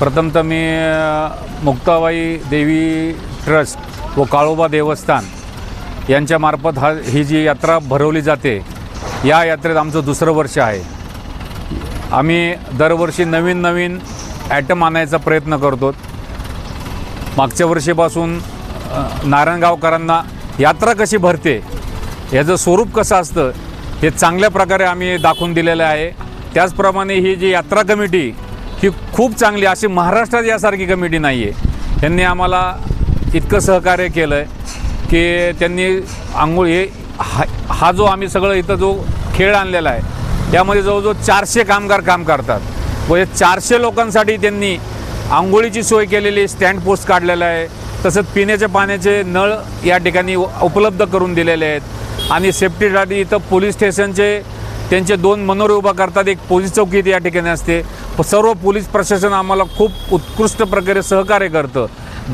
प्रथमतः मी मुक्ताबाई देवी ट्रस्ट व काळोबा देवस्थान यांच्यामार्फत हा ही जी यात्रा भरवली जाते या यात्रेत आमचं दुसरं वर्ष आहे. आम्ही दरवर्षी नवीन नवीन ॲटम आणायचा प्रयत्न करतो. मागच्या वर्षीपासून नारायणगावकरांना यात्रा कशी भरते याचं स्वरूप कसं असतं हे चांगल्या प्रकारे आम्ही दाखवून दिलेलं आहे. त्याचप्रमाणे ही जी यात्रा कमिटी ही खूप चांगली अशी महाराष्ट्रात यासारखी कमिटी नाही आहे त्यांनी आम्हाला इतकं सहकार्य केलं आहे की त्यांनी आंघोळ हे हा हा जो आम्ही सगळं इथं जो खेळ आणलेला आहे त्यामध्ये जवळजवळ चारशे कामगार काम करतात. व या चारशे लोकांसाठी त्यांनी आंघोळीची सोय केलेली स्टँड पोस्ट काढलेला आहे. तसंच पिण्याच्या पाण्याचे नळ या ठिकाणी उपलब्ध करून दिलेले आहेत. आणि सेफ्टीसाठी इथं पोलीस स्टेशनचे त्यांचे दोन मनोरे उभा करतात. एक पोलीस चौकी या ठिकाणी असते. सर्व पोलीस प्रशासन आम्हाला खूप उत्कृष्ट प्रकारे सहकार्य करतं.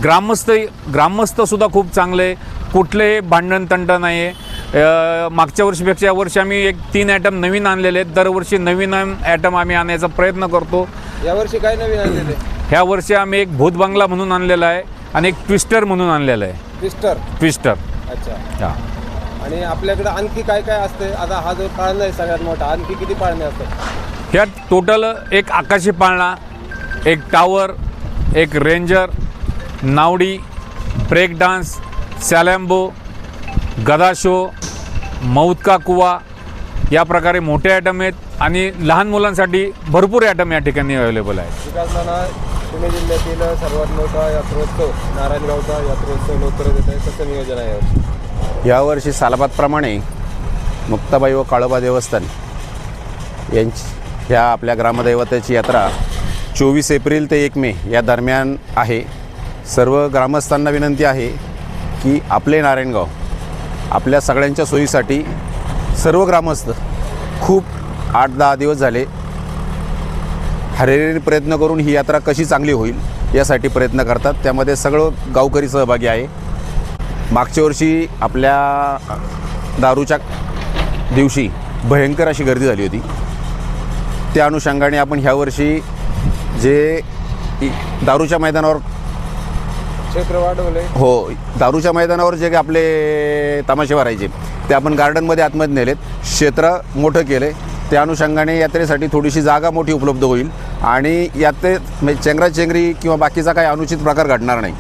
ग्रामस्थ ग्रामस्थसुद्धा खूप चांगले कुठलेही भांडण तंट नाही आहे मागच्या वर्षीपेक्षा या वर्षी आम्ही एक तीन ॲटम नवीन आणलेले आहेत. दरवर्षी नवीन ॲटम आम्ही आणायचा प्रयत्न करतो. यावर्षी काय नवीन आणलेले? ह्या वर्षी आम्ही एक भूत बंगला म्हणून आणलेला आहे आणि एक ट्विस्टर म्हणून आणलेलं आहे. पिस्टर ट्विस्टर. अच्छा. हा. आणि आपल्याकडे आणखी काय काय असते? आता हा जो पाळणा आहे सगळ्यात मोठा आणखी किती पाळणे असतात? ह्या टोटल एक आकाशी पाळणा एक टावर एक रेंजर नावडी ब्रेक डान्स सॅलॅम्बो गदा शो मौतका कुवा या प्रकारे मोठे ॲटम आहेत आणि लहान मुलांसाठी भरपूर ॲटम या ठिकाणी अवेलेबल आहेत. पुणे जिल्ह्यातील सर्वात मोठा यात्रोत्सव नारायणगावचा यात्रोत्सव लवकरच येत आहे. कसं नियोजन आहे यावर्षी यावर्षी सालाबादप्रमाणे मुक्ताबाई व काळोबा देवस्थान यांची ह्या आपल्या ग्रामदैवताची यात्रा चोवीस एप्रिल ते एक मे या दरम्यान आहे. सर्व ग्रामस्थांना विनंती आहे की आपले नारायणगाव आपल्या सगळ्यांच्या सोयीसाठी सर्व ग्रामस्थ खूप आठ दहा दिवस झाले हरेरीने प्रयत्न करून ही यात्रा कशी चांगली होईल यासाठी प्रयत्न करतात. त्यामध्ये सगळं गावकरी सहभागी आहे. मागच्या वर्षी आपल्या दारूच्या दिवशी भयंकर अशी गर्दी झाली होती. त्या अनुषंगाने आपण ह्या वर्षी जे दारूच्या मैदानावर क्षेत्र वाढवले हो दारूच्या मैदानावर जे आपले तमाशे भरायचे ते आपण गार्डनमध्ये आतमध्ये नेलेत. क्षेत्र मोठं केलं त्या अनुषंगाने यात्रेसाठी थोडीशी जागा मोठी उपलब्ध होईल आणि यात्रेत म्हणजे चेंगराचेंगरी किंवा बाकीचा काही अनुचित प्रकार घडणार नाही.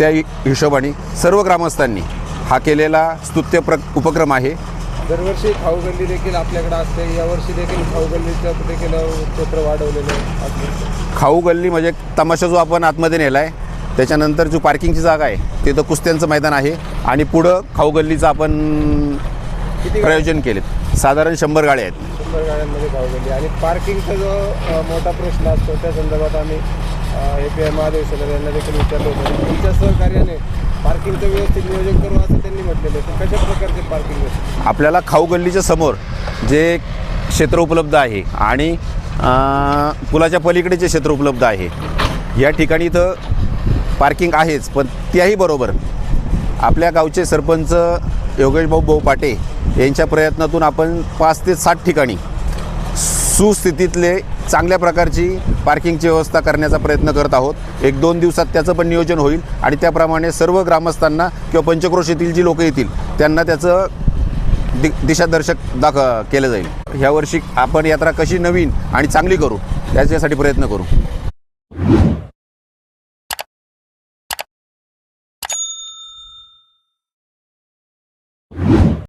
त्या हिशोबाने सर्व ग्रामस्थांनी हा केलेला स्तुत्य प्र उपक्रम आहे. दरवर्षी खाऊ गल्ली देखील आपल्याकडे असते. यावर्षी देखील खाऊ गल्लीचं देखील क्षेत्र वाढवलेलं आहे. खाऊ गल्ली म्हणजे तमाशा जो आपण आतमध्ये नेला आहे त्याच्यानंतर जो पार्किंगची जागा आहे ते तर कुस्त्यांचं मैदान आहे आणि पुढं खाऊ गल्लीचं आपण प्रयोजन केलेत. साधारण शंभर गाड्या आहेत. शंभर गाड्यांमध्ये खाऊ गल्ली आणि पार्किंगचा जो मोठा प्रश्न असतो त्या संदर्भात आम्ही A P I Mahadev Salar यांना देखील विचारलं होतं. तुमच्या सहकार्याने पार्किंगचं व्यवस्थित नियोजन करू असं त्यांनी म्हटलेलं आहे. तर कशा प्रकारचे पार्किंग आपल्याला खाऊ गल्लीच्या समोर जे क्षेत्र उपलब्ध आहे आणि अं, पुलाच्या पलीकडे जे क्षेत्र उपलब्ध आहे या ठिकाणी इथं पार्किंग आहेच पण त्याही बरोबर आपल्या गावचे सरपंच योगेश भाऊ भाऊ पाटे यांच्या प्रयत्नातून आपण पाच ते सात ठिकाणी सुस्थितीतले चांगल्या प्रकारची पार्किंगची व्यवस्था करण्याचा प्रयत्न करत आहोत. एक दोन दिवसात त्याचं पण नियोजन होईल आणि त्याप्रमाणे सर्व ग्रामस्थांना किंवा पंचक्रोश येथील जी लोकं येतील त्यांना त्याचं दि दिशादर्शक दाख केलं जाईल. ह्यावर्षी आपण यात्रा कशी नवीन आणि चांगली करू याच्यासाठी प्रयत्न करू.